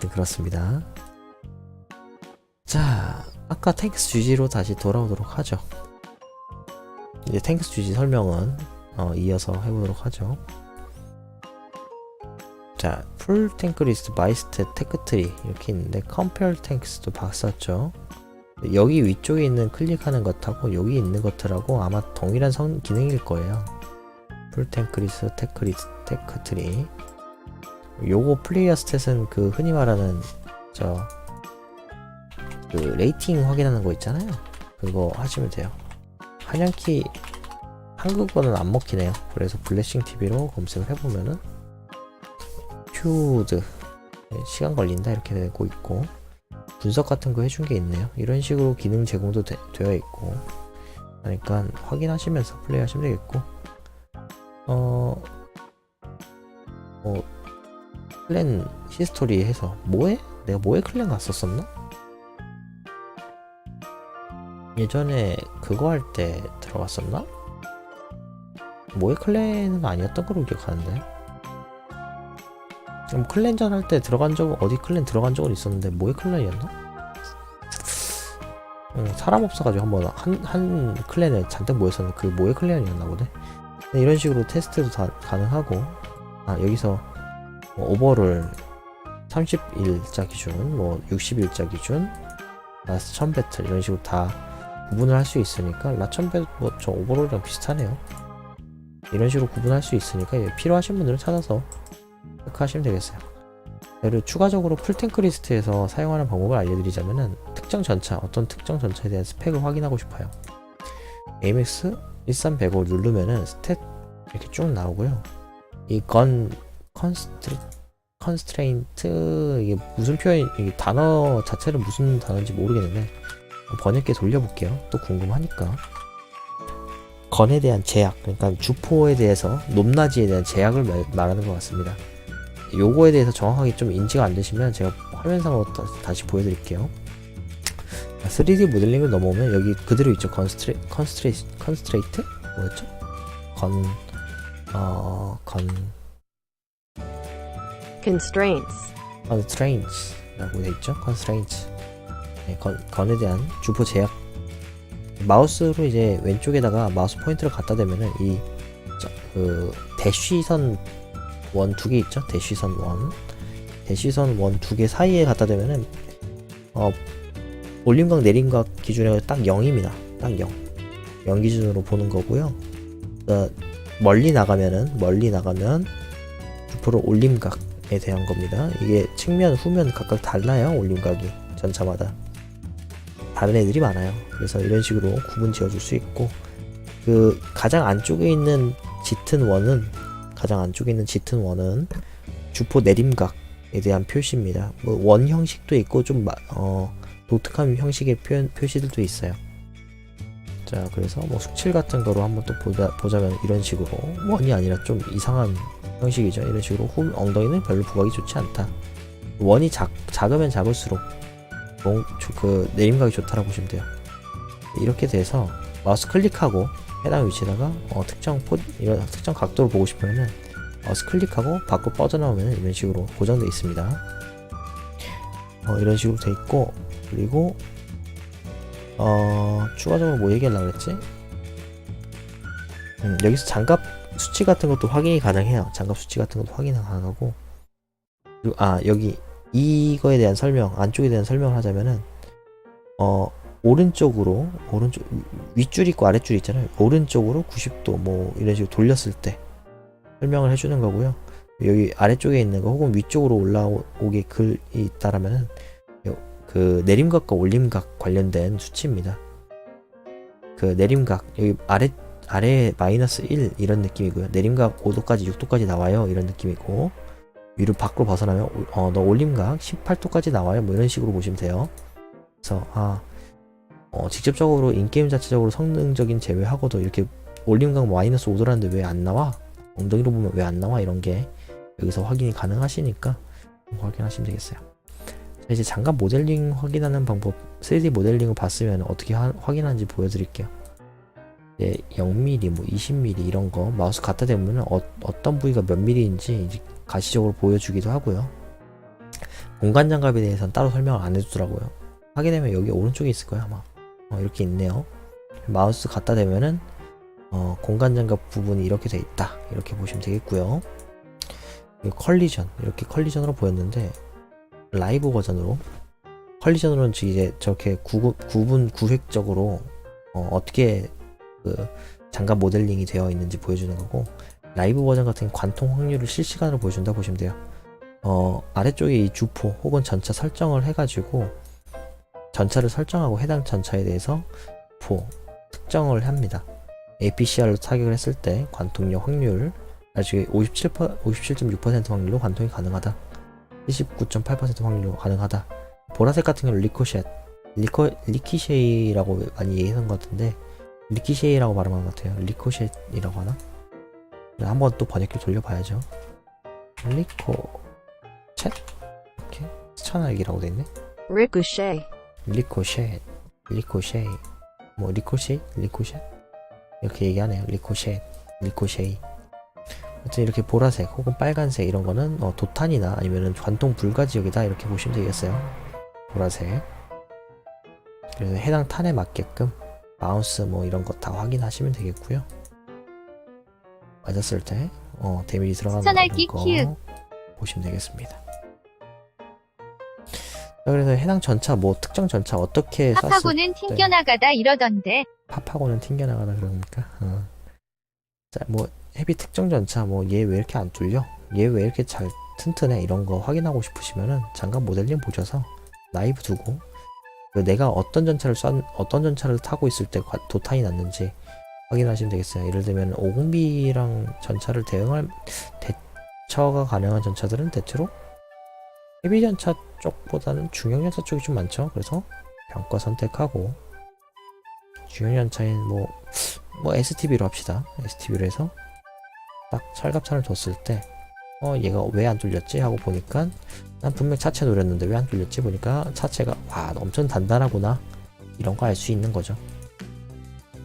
하여튼 그렇습니다. 자, 아까 탱크스 GG로 다시 돌아오도록 하죠. 이제 탱크스 GG 설명은 어, 이어서 해보도록 하죠. 자, 풀 탱크 리스트, 바이스트, 테크트리 이렇게 있는데 컴페어 탱크스도 봤었죠. 여기 위쪽에 있는 클릭하는 것하고 여기 있는 것들하고 아마 동일한 성 기능일 거예요. 풀 탱크 리스트, 테크 리스트, 테크트리. 요거 플레이어 스탯은 그 흔히 말하는 저 그 레이팅 확인하는 거 있잖아요. 그거 하시면 돼요. 한양키 한국어는 안 먹히네요. 그래서 블레싱 TV로 검색을 해보면은 큐드 네, 시간 걸린다 이렇게 되고 있고 분석 같은 거 해준 게 있네요. 이런 식으로 기능 제공도 되, 되어 있고 그러니까 확인하시면서 플레이 하시면 되겠고 어, 뭐 클랜 히스토리 해서 뭐해? 내가 뭐에 클랜 갔었었나? 예전에 그거 할 때 들어갔었나? 뭐의 클랜은 아니었던 걸로 기억하는데 그럼 클랜전 할 때 들어간 적은 어디 클랜 들어간 적은 있었는데 뭐의 클랜이었나? 음, 사람 없어가지고 한번 한, 한 클랜에 잔뜩 모였었는데 그게 뭐의 클랜이었나 보네 이런 식으로 테스트도 다 가능하고 아 여기서 뭐 오버를 30일자 기준 뭐 60일자 기준 라스 1000배틀 이런 식으로 다 구분을 할 수 있으니까 라천배 뭐저 오버롤이랑 비슷하네요. 이런 식으로 구분할 수 있으니까 예, 필요하신 분들은 찾아서 체크하시면 되겠어요. 그리고 추가적으로 풀탱크 리스트에서 사용하는 방법을 알려드리자면은 특정 전차 어떤 특정 전차에 대한 스펙을 확인하고 싶어요. AMX 13105 누르면은 스탯 이렇게 쭉 나오고요. 이 건 컨스트리 컨스트레인트 이게 무슨 표현 이게 단어 자체를 무슨 단어인지 모르겠는데 번역기 돌려볼게요. 또 궁금하니까. 건에 대한 제약, 그러니까 주포에 대해서 높낮이에 대한 제약을 말- 말하는 것 같습니다. 요거에 대해서 정확하게 좀 인지가 안 되시면 제가 화면상으로 다, 다시 보여드릴게요. 3D 모델링을 넘어오면 여기 그대로 있죠. 컨스트레, 컨스트레, 컨스트레이트? 뭐였죠? 건, 어, 건, constraints, constraints라고 돼 있죠. constraints. 네, 건, 건에 대한 주포 제약. 마우스로 이제 왼쪽에다가 마우스 포인트를 갖다 대면은 이, 저, 그, 대쉬선 원 두 개 있죠? 대쉬선 원. 대쉬선 원 두 개 사이에 갖다 대면은, 어, 올림각 내림각 기준에 딱 0입니다. 딱 0. 0 기준으로 보는 거고요. 어, 멀리 나가면은, 멀리 나가면, 주포로 올림각에 대한 겁니다. 이게 측면, 후면 각각 달라요. 올림각이. 전차마다. 다른 애들이 많아요. 그래서 이런 식으로 구분 지어줄 수 있고 그 가장 안쪽에 있는 짙은 원은 가장 안쪽에 있는 짙은 원은 주포 내림각에 대한 표시입니다. 뭐 원 형식도 있고 좀 마- 어, 독특한 형식의 표현 표시들도 있어요. 자 그래서 뭐 수칠 같은 거로 한번 또 보자 보자면 이런 식으로 원이 아니라 좀 이상한 형식이죠. 이런 식으로 후 엉덩이는 별로 부각이 좋지 않다. 원이 작 작으면 작을수록 롱, 조- 그 내림각이 좋다라고 보시면 돼요. 이렇게 돼서 마우스 클릭하고 해당 위치에다가 어, 특정 포 이런 특정 각도를 보고 싶으면은 마우스 클릭하고 밖으로 뻗어나오면 이런 식으로 고정되어 있습니다. 어, 이런 식으로 돼 있고 그리고 어, 추가적으로 뭐 얘기하려고 그랬지? 음, 여기서 장갑 수치 같은 것도 확인이 가능해요. 장갑 수치 같은 것도 확인이 가능하고 그리고 아 여기 이거에 대한 설명, 안쪽에 대한 설명을 하자면은 어 오른쪽으로 오른쪽 윗줄 있고 아랫줄 있잖아요. 오른쪽으로 90도 뭐 이런 식으로 돌렸을 때 설명을 해주는 거고요. 여기 아래쪽에 있는 거 혹은 위쪽으로 올라오게 글이 있다라면은 요- 그 내림각과 올림각 관련된 수치입니다. 그 내림각 여기 아래 아래 마이너스 1 이런 느낌이고요. 내림각 5도까지 6도까지 나와요. 이런 느낌이고 위로 밖으로 벗어나면 어, 너 올림각 18도까지 나와요. 뭐 이런 식으로 보시면 돼요. 그래서 아 어, 직접적으로 인게임 자체적으로 성능적인 제외하고도 이렇게 올림각 마이너스 5도라는데 왜 안 나와? 엉덩이로 보면 왜 안 나와? 이런 게 여기서 확인이 가능하시니까 확인하시면 되겠어요. 자, 이제 장갑 모델링 확인하는 방법 3D 모델링을 봤으면 어떻게 하- 확인하는지 보여드릴게요. 이제 0mm, 뭐 20mm 이런 거 마우스 갖다 대면 어, 어떤 부위가 몇 mm인지 가시적으로 보여주기도 하고요. 공간 장갑에 대해서는 따로 설명을 안 해주더라고요. 하게 되면 여기 오른쪽에 있을 거예요 아마. 어, 이렇게 있네요. 마우스 갖다 대면은 어, 공간 장갑 부분이 이렇게 돼 있다. 이렇게 보시면 되겠고요. 그리고 컬리전 이렇게 컬리전으로 보였는데 라이브 버전으로 컬리전으로는 이제 저렇게 구, 구분 구획적으로 어, 어떻게 그 장갑 모델링이 되어 있는지 보여주는 거고 라이브 버전 같은 관통 확률을 실시간으로 보여준다 보시면 돼요. 어, 아래쪽에 이 주포 혹은 전차 설정을 해가지고 전차를 설정하고 해당 전차에 대해서 포 특정을 합니다. APCR로 타격을 했을 때 관통력 확률 나중에 57 57.6% 확률로 관통이 가능하다. 79.8% 확률로 가능하다. 보라색 같은 경우는 리코켓, 리코 리키쉐이라고 많이 얘기하는 것 같은데 리키쉐이라고 말하는 것 같아요. 리코켓이라고 하나? 한번 또 번역기 돌려봐야죠. 리코 챗 이렇게 스차나기라고 돼 있네. Ricochet. 리코켓, 리코쉐이, 뭐 리코시, 리코켓 이렇게 얘기하네요. 리코켓, 리코쉐이. 하여튼 이렇게 보라색 혹은 빨간색 이런 거는 어, 도탄이나 아니면은 관통 불가 지역이다 이렇게 보시면 되겠어요. 보라색. 그래서 해당 탄에 맞게끔 바운스 뭐 이런 거 다 확인하시면 되겠고요. 맞았을 때 어, 데미지 들어가는 거 키읔. 보시면 되겠습니다. 자, 그래서 해당 전차 뭐 특정 전차 어떻게 팝하고는 튕겨나가다 이러던데 팝하고는 튕겨나가다 그럽니까? 어. 자, 뭐 헤비 특정 전차 뭐 얘 왜 이렇게 안 뚫려? 얘 왜 이렇게 잘 튼튼해? 이런 거 확인하고 싶으시면은 장갑 모델링 보셔서 라이브 두고 그 내가 어떤 전차를 쏜 어떤 전차를 타고 있을 때 과- 도탄이 났는지 확인하시면 되겠어요. 예를 들면 50B랑 전차를 대응할 대처가 가능한 전차들은 대체로 헤비 전차 쪽보다는 중형 전차 쪽이 좀 많죠. 그래서 병과 선택하고 중형 전차인 뭐, 뭐 STB로 합시다. STB로 해서 딱 철갑차를 뒀을 때, 어, 얘가 왜 안 뚫렸지? 하고 보니까, 난 분명 차체 노렸는데 왜 안 뚫렸지? 보니까 차체가, 와, 엄청 단단하구나. 이런 거 알 수 있는 거죠.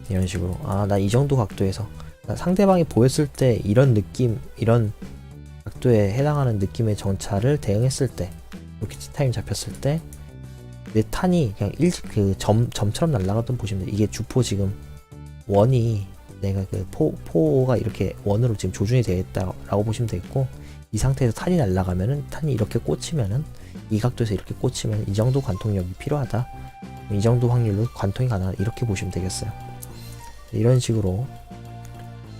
이런 식으로. 아, 나 이 정도 각도에서. 나 상대방이 보였을 때 이런 느낌, 이런 각도에 해당하는 느낌의 정차를 대응했을 때, 이렇게 티타임 잡혔을 때, 내 탄이 그냥 일찍 그 점, 점처럼 날아가던 보시면 돼요. 이게 주포 지금 원이 내가 그 포, 포가 이렇게 원으로 지금 조준이 되어 있다라고 보시면 되겠고 이 상태에서 탄이 날아가면은 탄이 이렇게 꽂히면은 이 각도에서 이렇게 꽂히면 이 정도 관통력이 필요하다. 이 정도 확률로 관통이 가능하다. 이렇게 보시면 되겠어요. 이런 식으로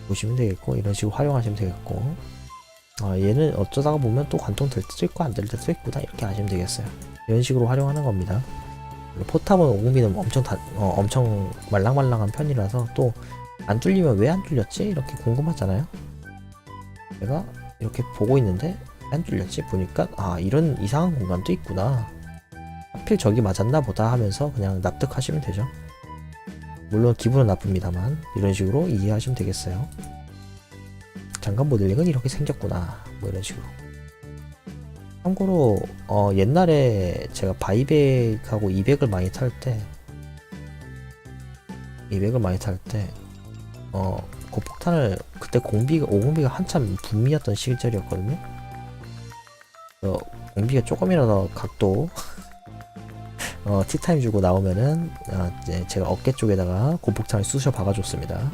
보시면 되겠고 이런 식으로 활용하시면 되겠고 아 얘는 어쩌다가 보면 또 관통 될 때도 있고 안 될 때도 있구나 이렇게 아시면 되겠어요. 이런 식으로 활용하는 겁니다. 포탑은 오공비는 엄청 다, 어, 엄청 말랑말랑한 편이라서 또 안 뚫리면 왜 안 뚫렸지? 이렇게 궁금하잖아요. 내가 이렇게 보고 있는데 왜안 뚫렸지? 보니까 아 이런 이상한 공간도 있구나. 하필 저기 맞았나 보다 하면서 그냥 납득하시면 되죠. 물론 기분은 나쁩니다만 이런 식으로 이해하시면 되겠어요. 장갑 모델링은 이렇게 생겼구나. 뭐 이런 식으로. 참고로 어, 옛날에 제가 바이백하고 200을 많이 탈 때 200을 많이 탈 때 어, 고폭탄을 그때 공비가 5공비가 한참 붐이었던 시절이었거든요. 어, 공비가 조금이라도 각도 어, 티타임 주고 나오면은 아, 이제 제가 어깨 쪽에다가 고폭탄을 쑤셔 박아줬습니다.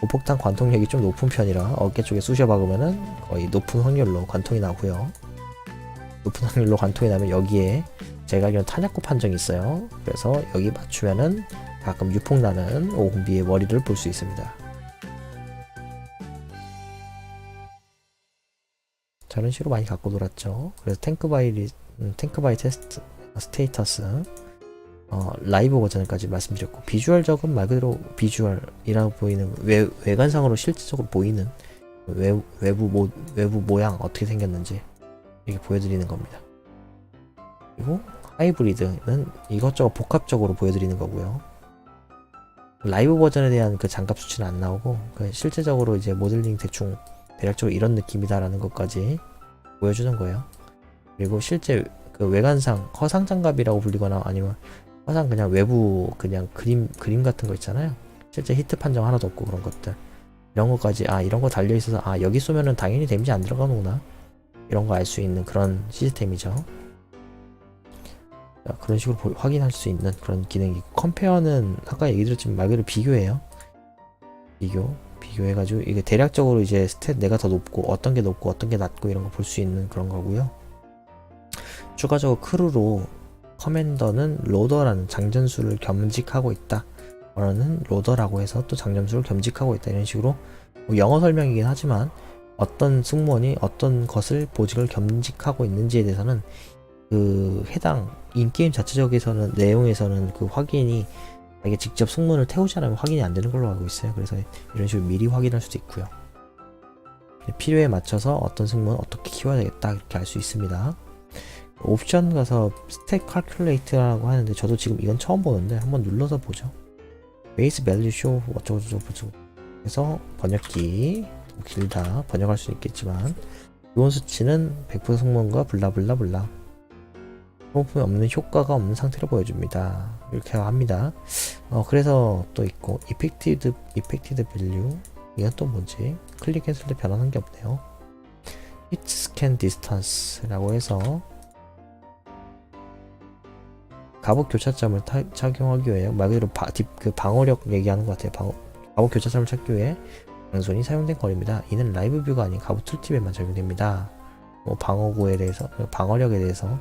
고폭탄 관통력이 좀 높은 편이라 어깨 쪽에 쑤셔 박으면은 거의 높은 확률로 관통이 나고요. 높은 확률로 관통이 나면 여기에 제가 알기로는 탄약고 판정이 있어요. 그래서 여기 맞추면은 가끔 유폭 나는 오공비의 머리를 볼 수 있습니다. 저런 식으로 많이 갖고 놀았죠. 그래서 탱크바이 음, 탱크바이 테스트 스테이터스 어, 라이브 버전까지 말씀드렸고 비주얼적은 말 그대로 비주얼이라고 보이는 외, 외관상으로 실질적으로 보이는 외, 외부 모, 외부 모양 어떻게 생겼는지 이렇게 보여드리는 겁니다. 그리고 하이브리드는 이것저것 복합적으로 보여드리는 거고요. 라이브 버전에 대한 그 장갑 수치는 안 나오고 그 실제적으로 이제 모델링 대충 대략적으로 이런 느낌이다라는 것까지 보여주는 거예요. 그리고 실제 그 외관상 허상 장갑이라고 불리거나 아니면 허상 그냥 외부 그냥 그림 그림 같은 거 있잖아요. 실제 히트 판정 하나도 없고 그런 것들 이런 것까지 아 이런 거 달려 있어서 아 여기 쏘면은 당연히 데미지 안 들어가는구나 이런 거 알 수 있는 그런 시스템이죠. 자, 그런 식으로 보- 확인할 수 있는 그런 기능이고 컴페어는 아까 얘기 드렸지만 말 그대로 비교해요 비교 비교해가지고 이게 대략적으로 이제 스탯 내가 더 높고 어떤 게 높고 어떤 게 낮고 이런 거 볼 수 있는 그런 거고요. 추가적으로 크루로 커맨더는 로더라는 장전수를 겸직하고 있다. 어는 로더라고 해서 또 장전수를 겸직하고 있다. 이런 식으로 뭐 영어 설명이긴 하지만 어떤 승무원이 어떤 것을 보직을 겸직하고 있는지에 대해서는 그 해당 인게임 자체적에서는 내용에서는 그 확인이 이게 직접 승무원을 태우지 않으면 확인이 안 되는 걸로 알고 있어요. 그래서 이런 식으로 미리 확인할 수도 있고요. 필요에 맞춰서 어떤 승무원 어떻게 키워야 되겠다 이렇게 알 수 있습니다. 옵션 가서 스택 칼큘레이트라고 하는데 저도 지금 이건 처음 보는데 한번 눌러서 보죠. 베이스 밸류 쇼 어쩌고저쩌고 저쩌고 해서 번역기 좀 길다 번역할 수 있겠지만 기본 수치는 100% 승무원과 블라블라블라 호흡이 없는 효과가 없는 상태로 보여줍니다. 이렇게 합니다. 어, 그래서 또 있고 이펙티드 이펙티드 밸류 이건 또 뭔지 클릭했을 때 변하는 게 없네요. 히트 스캔 디스턴스라고 해서 갑옷 교차점을 타- 착용하기 위해 말 그대로 바, 딥, 그 방어력 얘기하는 것 같아요. 방어, 갑옷 교차점을 찾기 위해 양손이 사용된 거리입니다. 이는 라이브 뷰가 아닌 갑옷 툴팁에만 적용됩니다. 뭐 방어구에 대해서 방어력에 대해서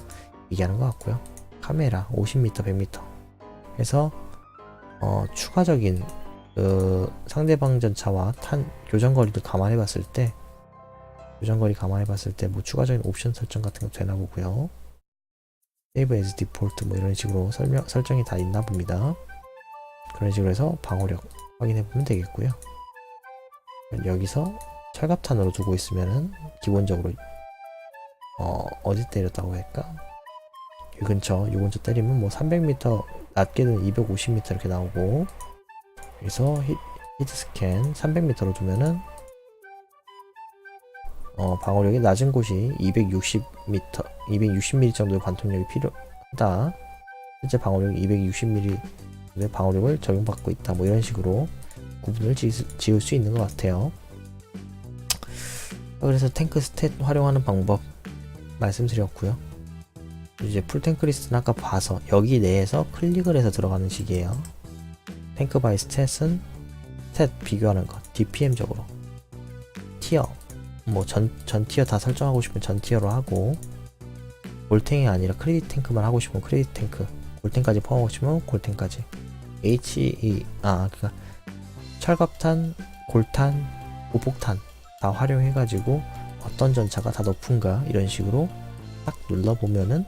얘기하는 것 같고요. 카메라 50m, 100m 해서 어, 추가적인 그 상대방 전차와 탄 교전 거리도 감안해 봤을 때 교전 거리 감안해 봤을 때 뭐 추가적인 옵션 설정 같은 거 되나 보고요. 세이브 에즈 디폴트 뭐 이런 식으로 설명 설정이 다 있나 봅니다. 그런 식으로 해서 방어력 확인해 보면 되겠고요. 여기서 철갑탄으로 두고 있으면은 기본적으로 어 어디 때렸다고 할까? 이 근처, 이 근처 때리면 뭐 300m, 낮게는 250m 이렇게 나오고, 그래서 히, 히트 스캔 300m로 두면은, 어, 방어력이 낮은 곳이 260m, 260mm 정도의 관통력이 필요하다. 실제 방어력이 260mm의 방어력을 적용받고 있다. 뭐 이런 식으로 구분을 지, 지을 수 있는 것 같아요. 그래서 탱크 스탯 활용하는 방법 말씀드렸고요. 이제 풀탱크 리스트는 아까 봐서 여기 내에서 클릭을 해서 들어가는 식이에요. 탱크 바이 스탯은 스탯 비교하는 것, DPM적으로. 티어 뭐 전 전 티어 다 설정하고 싶으면 전 티어로 하고 골탱이 아니라 크레딧 탱크만 하고 싶으면 크레딧 탱크 골탱까지 포함하고 싶으면 골탱까지. HE 아 그니까 철갑탄, 골탄, 보폭탄 다 활용해가지고 어떤 전차가 다 높은가 이런 식으로 딱 눌러보면은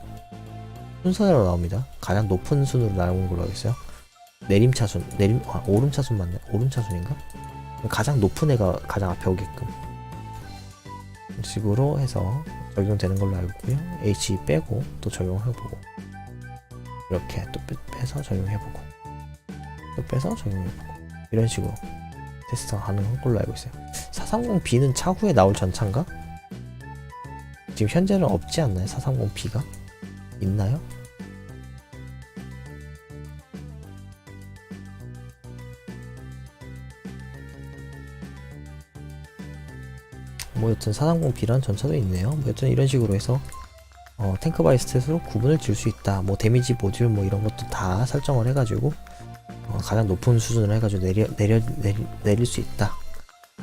순서대로 나옵니다. 가장 높은 순으로 나오는 걸로 알고 있어요. 내림차순, 내림, 아, 오름차순 맞네. 오름차순인가? 가장 높은 애가 가장 앞에 오게끔. 이런 식으로 해서 적용되는 걸로 알고 있고요. H 빼고 또 적용해보고. 이렇게 또 빼, 빼서 적용해보고. 또 빼서 적용해보고. 이런 식으로 테스트 하는 걸로 알고 있어요. 430B는 차후에 나올 전차인가? 지금 현재는 없지 않나요? 430B가? 있나요? 뭐 여튼 430B란 전차도 있네요. 뭐 여튼 이런 식으로 해서 어, 탱크 바이 스탯으로 구분을 지을 수 있다. 뭐 데미지 모듈 뭐 이런 것도 다 설정을 해가지고 어, 가장 높은 수준을 해가지고 내려, 내려, 내리, 내릴 수 있다.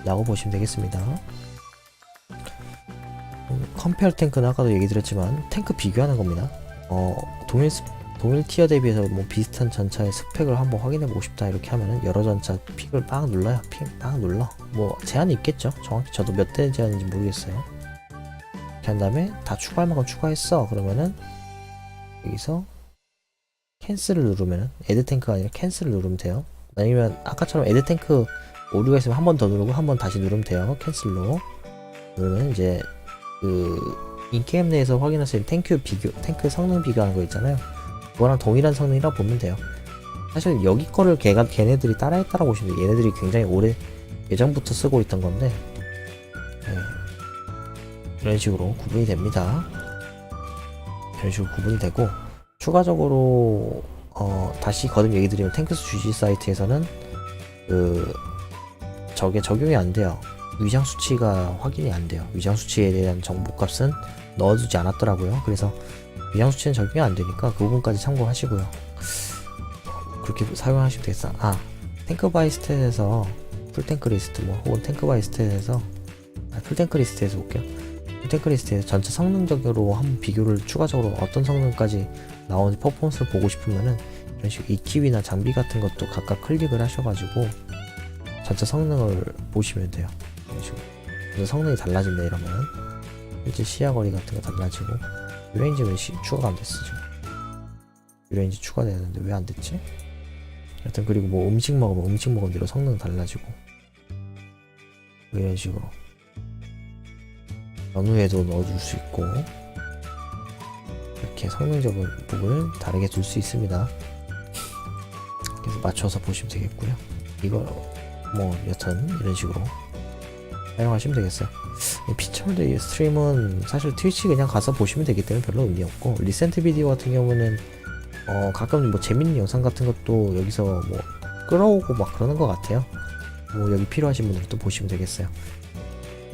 라고 보시면 되겠습니다. 음, 컴페어 탱크는 아까도 얘기 드렸지만 탱크 비교하는 겁니다. 어, 동일 스- 동일 티어 대비해서 뭐 비슷한 전차의 스펙을 한번 확인해 보고 싶다 이렇게 하면은 여러 전차 픽을 빡 눌러요. 픽빡 눌러. 뭐 제한이 있겠죠. 정확히 저도 몇 대 제한인지 모르겠어요. 한 다음에 다 추가할 만큼 추가했어. 그러면은 여기서 캔슬을 누르면은 애드 탱크가 아니라 캔슬을 누르면 돼요. 아니면 아까처럼 애드 탱크 오류가 있으면 한 번 더 누르고 한 번 다시 누르면 돼요. 캔슬로. 그러면 이제 그 인게임 내에서 확인할 수 있는 탱크 비교, 탱크 성능 비교하는 거 있잖아요. 그거랑 동일한 성능이라 보면 돼요. 사실 여기 거를 걔가 걔네들이 따라했다라고 보시면. 얘네들이 굉장히 오래 예전부터 쓰고 있던 건데 네. 이런 식으로 구분이 됩니다. 이런 식으로 구분이 되고 추가적으로 어, 다시 거듭 얘기 드리면 탱크스 GG 사이트에서는 그 저게 적용이 안 돼요. 위장 수치가 확인이 안 돼요. 위장 수치에 대한 정보 값은 넣어두지 않았더라고요. 그래서 위장 수치는 적용이 안 되니까 그 부분까지 참고하시고요. 그렇게 사용하시면 되겠어. 아, 탱크 바이 스탯에서 풀탱크 리스트 뭐 혹은 탱크 바이 스탯에서 아, 풀탱크 리스트에서 볼게요. 풀탱크 리스트에서 전체 성능적으로 한번 비교를 추가적으로 어떤 성능까지 나오는지 퍼포먼스를 보고 싶으면은 이런 식으로 EQ이나 장비 같은 것도 각각 클릭을 하셔가지고 전체 성능을 보시면 돼요. 이런 식으로. 그래서 성능이 달라집니다 이러면 실제 시야 거리 같은 거 달라지고 유레인지 왜 시, 추가가 안 됐어 지금. 유레인지 추가되는데 왜 안 됐지? 여튼 그리고 뭐 음식 먹으면 음식 먹은 대로 성능 달라지고. 뭐 이런 식으로. 연후에도 넣어줄 수 있고 이렇게 성능적인 부분을 다르게 둘 수 있습니다. 그래서 맞춰서 보시면 되겠고요. 이거 뭐 여튼 이런 식으로 사용하시면 되겠어요. 이 피처드 스트림은 사실 트위치 그냥 가서 보시면 되기 때문에 별로 의미 없고 리센트 비디오 같은 경우는 어 가끔 뭐 재밌는 영상 같은 것도 여기서 뭐 끌어오고 막 그러는 것 같아요. 뭐 여기 필요하신 분들 또 보시면 되겠어요.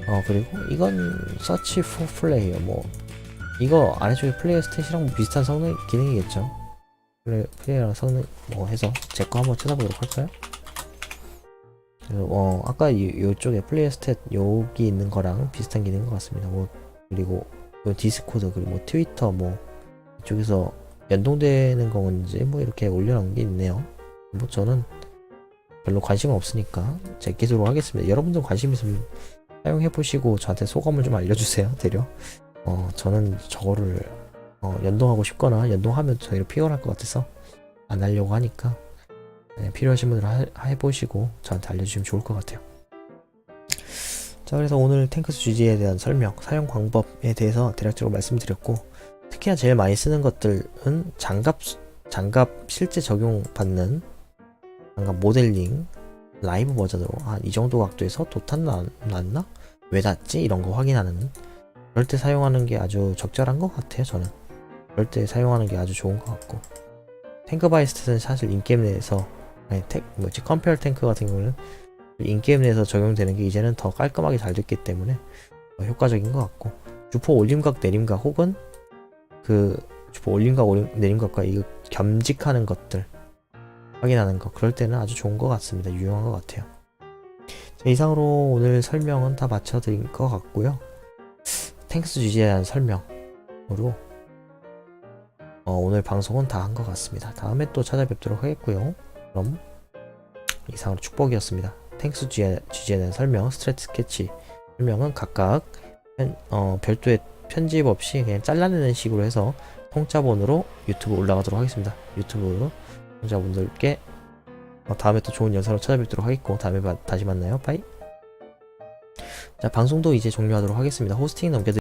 어 그리고 이건 서치 포 플레이어. 뭐 이거 아래쪽에 플레이어 스탯이랑 뭐 비슷한 성능 기능이겠죠? 플레이, 플레이어랑 성능 뭐 해서 제 거 한번 찾아보도록 할까요? 어 아까 이, 요쪽에 플레이어 스탯 여기 있는 거랑 비슷한 기능인 것 같습니다. 뭐 그리고 요 디스코드 그리고 뭐 트위터 뭐 이쪽에서 연동되는 건지 뭐 이렇게 올려놓은 게 있네요. 뭐 저는 별로 관심 없으니까 제끼도록 하겠습니다. 여러분들 관심 있으면 사용해 보시고 저한테 소감을 좀 알려주세요 대려. 어 저는 저거를 어, 연동하고 싶거나 연동하면 저희를 피곤할 것 같아서 안 하려고 하니까 네, 필요하신 분들 하, 해보시고 저한테 알려주시면 좋을 것 같아요. 자, 그래서 오늘 탱크스 GG에 대한 설명, 사용 방법에 대해서 대략적으로 말씀드렸고, 특히나 제일 많이 쓰는 것들은 장갑, 수- 장갑 실제 적용받는 장갑 모델링, 라이브 버전으로 한 이 정도 각도에서 도탄 나, 났나? 왜 닿지? 이런 거 확인하는 그럴 때 사용하는 게 아주 적절한 것 같아요, 저는. 그럴 때 사용하는 게 아주 좋은 것 같고. 탱크 바이스트는 사실 인게임 내에서 아니 탱 뭐지 컴페어 탱크 같은 경우는 인게임 내에서 적용되는 게 이제는 더 깔끔하게 잘 됐기 때문에 어, 효과적인 것 같고 주포 올림각 내림각 혹은 그 주포 올림각 오림, 내림각과 이거 겸직하는 것들 확인하는 거 그럴 때는 아주 좋은 것 같습니다. 유용한 것 같아요. 자, 이상으로 오늘 설명은 다 마쳐 드린 것 같고요. 탱크스 GG에 대한 설명으로 어, 오늘 방송은 다 한 것 같습니다. 다음에 또 찾아뵙도록 하겠고요 그럼 이상으로 축복이었습니다. G에 대한 설명, 스트레트 스케치 설명은 각각 편- 어, 별도의 편집 없이 그냥 잘라내는 식으로 해서 통짜본으로 유튜브 올라가도록 하겠습니다. 유튜브로 시청자분들께 어, 다음에 또 좋은 영상으로 찾아뵙도록 하겠고 다음에 봐- 다시 만나요. 바이. 자 방송도 이제 종료하도록 하겠습니다. 호스팅 넘겨드.